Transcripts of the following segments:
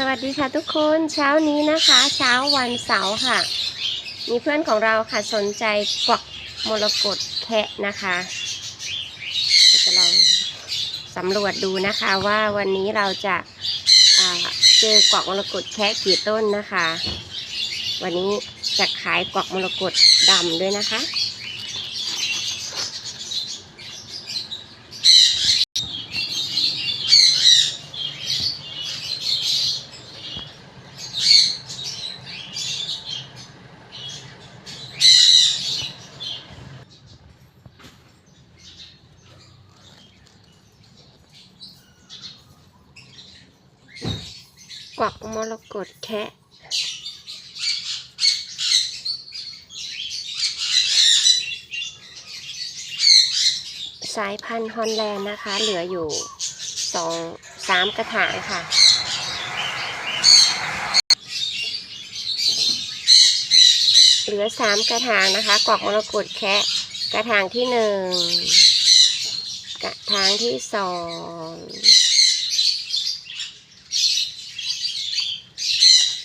สวัสดีค่ะทุกคนเช้านี้นะคะ เช้าวันเสาร์ค่ะ มีเพื่อนของเราค่ะสนใจกวักมรกตแคะนะคะเราจะลองสำรวจดูนะคะว่าวันนี้เราจะาเจอกวักมรกตแคะกี่ต้นนะคะ วันนี้จะขายกวักมรกตดำด้วยนะคะ กวักมรกตแคะสายพันธุ์ฮอลแลนด์นะคะ เหลืออยู่สองสามกระถางค่ะเหลือสามกระถางนะคะกวักมรกตแคะกระถางที่หนึ่งกระถางที่สอง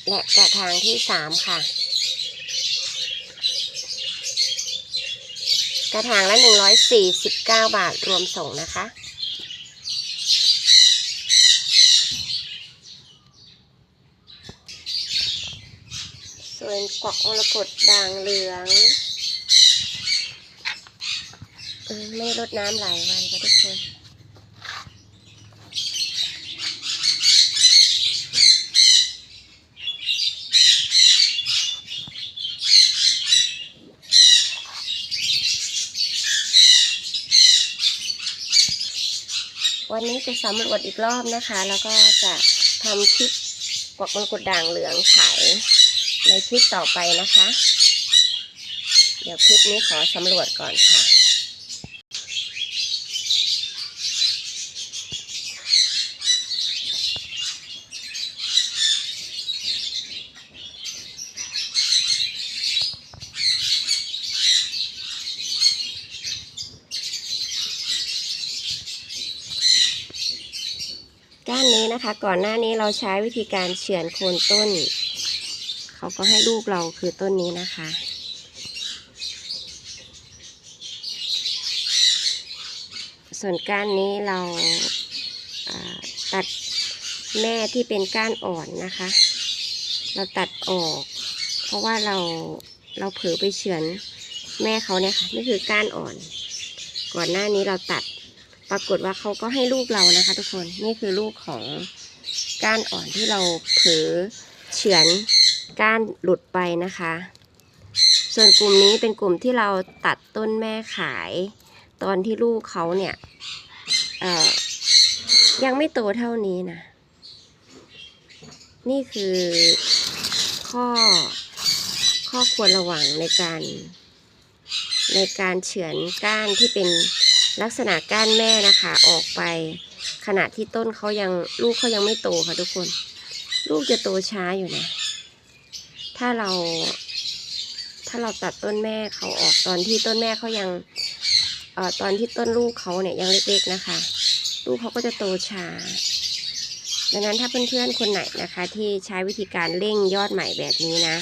และกระถางที่สามค่ะ กระถางละหนึ่งร้อยสี่สิบเก้าบาทรวมส่งนะคะ ส่วนกวักมรกตด่างเหลืองไม่ได้รดน้ำหลายวันค่ะทุกคน วันนี้จะสำรวจอีกรอบนะคะ แล้วก็จะทำคลิปกวักมงกตด่างเหลืองขายในคลิปต่อไปนะคะ เดี๋ยวคลิปนี้ขอสำรวจก่อนค่ะ ก้า นะคะ ก่อนหน้านี้เราใช้วิธีการเฉือนโคนต้น เขาก็ให้ลูกเราคือต้นนี้นะคะ ส่วนก้านนี้เราาตัดแม่ที่เป็นก้านอ่อนนะคะ เราตัดออก เพราะว่าเราเราเผลอไปเฉือนแม่เขาเนี่ยค่ะนี่คือก้านอ่อน ก่อนหน้านี้เราตัด ปรากฏว่าเขาก็ให้ลูกเรานะคะ ทุกคนนี่คือลูกของก้านอ่อนที่เราเผลอเฉือนก้านหลุดไปนะคะ ส่วนกลุ่มนี้เป็นกลุ่มที่เราตัดต้นแม่ขาย ตอนที่ลูกเขาเนี่ยยังไม่โตเท่านี้นะ นี่คือข้อข้อควรระวังในการ ในการเฉือนก้านที่เป็น ลักษณะก้านแม่นะคะออกไปขณะที่ต้นเขายังลูกเขายังไม่โตค่ะทุกคน ลูกจะโตช้าอยู่นะ ถ้าเรา ถ้าเราตัดต้นแม่เขาออกตอนที่ต้นแม่เขายังเอ่อตอนที่ต้นลูกเขาเนี่ยยังเล็กๆนะคะ ลูกเขาก็จะโตช้า ดังนั้นถ้าเพื่อนๆคนไหนนะคะ ที่ใช้วิธีการเร่งยอดใหม่แบบนี้นะ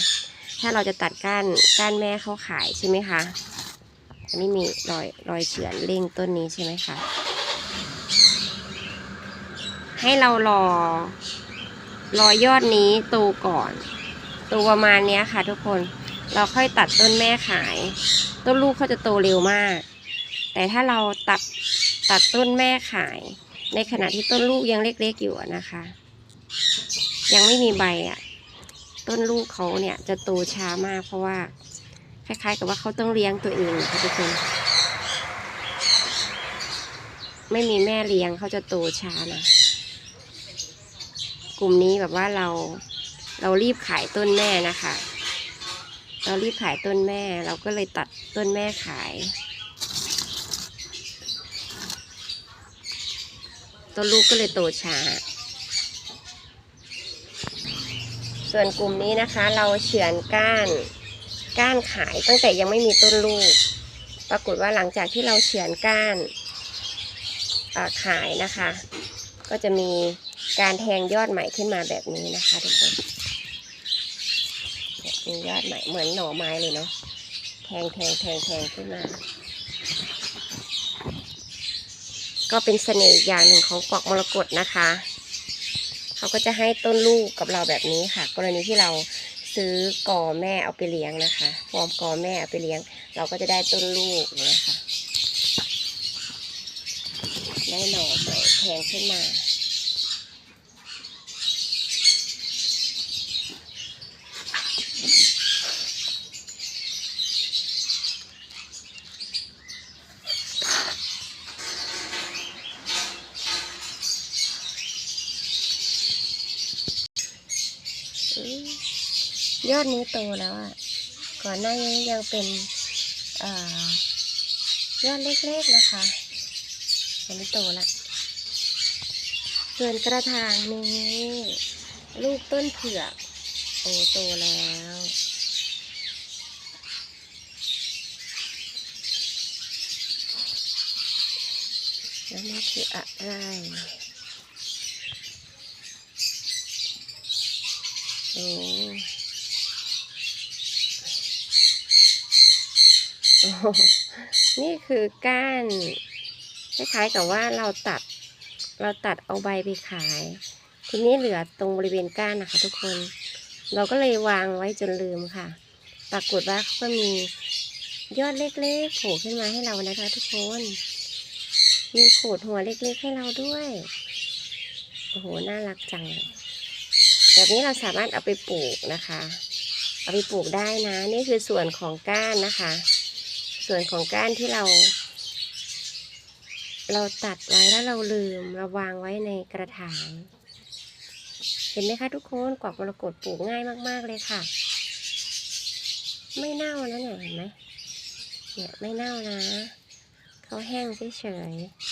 ถ้าเราจะตัดก้านก้านแม่เขาขายใช่ไหมคะ อันนี้มีรอยรอยเฉือนเร่งต้นนี้ใช่ไหมคะ ให้เรารอ รอยอดนี้โตก่อนโตประมาณนี้ค่ะทุกคนเราค่อยตัดต้นแม่ขาย ต้นลูกเขาจะโตเร็วมาก แต่ถ้าเราตัดตัดต้นแม่ขาย ในขณะที่ต้นลูกยังเล็กๆอยู่นะคะ ยังไม่มีใบอะ ต้นลูกเขาเนี่ยจะโตช้ามากเพราะว่า คล้าย ๆ กับว่าเขาต้องเลี้ยงตัวเองนะคะทุกคน ไม่มีแม่เลี้ยงเขาจะโตช้านะกลุ่มนี้แบบว่าเราเรารีบขายต้นแม่นะคะ เรารีบขายต้นแม่ เราก็เลยตัดต้นแม่ขาย ต้นลูกก็เลยโตช้า ส่วนกลุ่มนี้นะคะ เราเฉือนก้าน ก้านขายตั้งแต่ยังไม่มีต้นลูก ปรากฏว่าหลังจากที่เราเฉือนก้านขายนะคะ ก็จะมีการแทงยอดใหม่ขึ้นมาแบบนี้นะคะทุกคนเนี่ยมียอดใหม่เหมือนหน่อไม้เลยเนาะแทงแทงแทงแทงขึ้นมา ก็เป็นเสน่ห์อย่างหนึ่งของกวักมรกตนะคะ เขาก็จะให้ต้นลูกกับเราแบบนี้ค่ะ กรณีที่เรา ซื้อกอแม่เอาไปเลี้ยงนะคะฟอร์มกอแม่เอาไปเลี้ยง เราก็จะได้ต้นลูกนะคะได้หน่อใหม่แทงขึ้นมา อืม ยอดนี้โตแล้วอะ ก่อนหน้านี้ยังเป็นอยอดเล็กๆนะคะอันนี้โตละส่วนกระถางนี้ลูกต้นเผือก โอ้โตแล้วแล้วนี่คืออะไรโอ้โอ้โห นี่คือก้านคล้ายๆกับว่าเราตัด เราตัดเอาใบไปขาย ทีนี้เหลือตรงบริเวณก้านนะคะ ทุกคน เราก็เลยวางไว้จนลืมค่ะ ปรากฏว่าเขาก็มียอดเล็กๆโผล่ขึ้นมาให้เรานะคะ ทุกคน มีโขดหัวเล็กๆให้เราด้วย โอ้โห น่ารักจัง แบบนี้เราสามารถเอาไปปลูกนะคะ เอาไปปลูกได้นะ นี่คือส่วนของก้านนะคะ ส่วนของก้านที่เรา เราตัดไว้แล้วเราลืมเราวางไว้ในกระถาง เห็นไหมคะทุกคนกวักมรกตปลูกง่ายมากๆเลยค่ะ ไม่เน่านะเนี่ยเห็นไหมเนี่ยไม่เน่านะ เขาแห้งเฉยๆ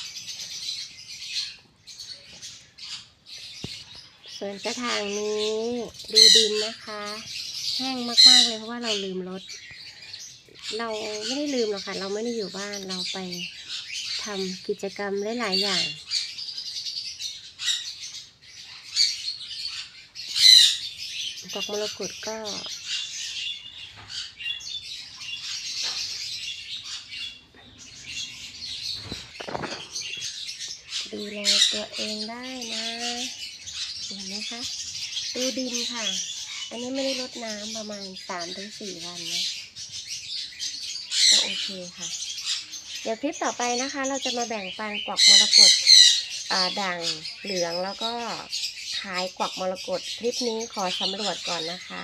ส่วนกระถางนี้ดูดินนะคะ แห้งมากๆเลยเพราะว่าเราลืมรถ เราไม่ได้ลืมหรอกค่ะ เราไม่ได้อยู่บ้านเราไปทำกิจกรรมหลาย ๆ อย่างดอกมรกตก็ดูแลตัวเองได้นะเห็นไหมคะดูดินค่ะ อันนี้ไม่ได้รดน้ำประมาณสามถึงสี่วันนะ ก็โอเคค่ะ เดี๋ยวคลิปต่อไปนะคะ เราจะมาแบ่งปันกวักมรกตอ่าด่างเหลืองแล้วก็ขายกวักมรกตคลิปนี้ขอสำรวจก่อนนะคะ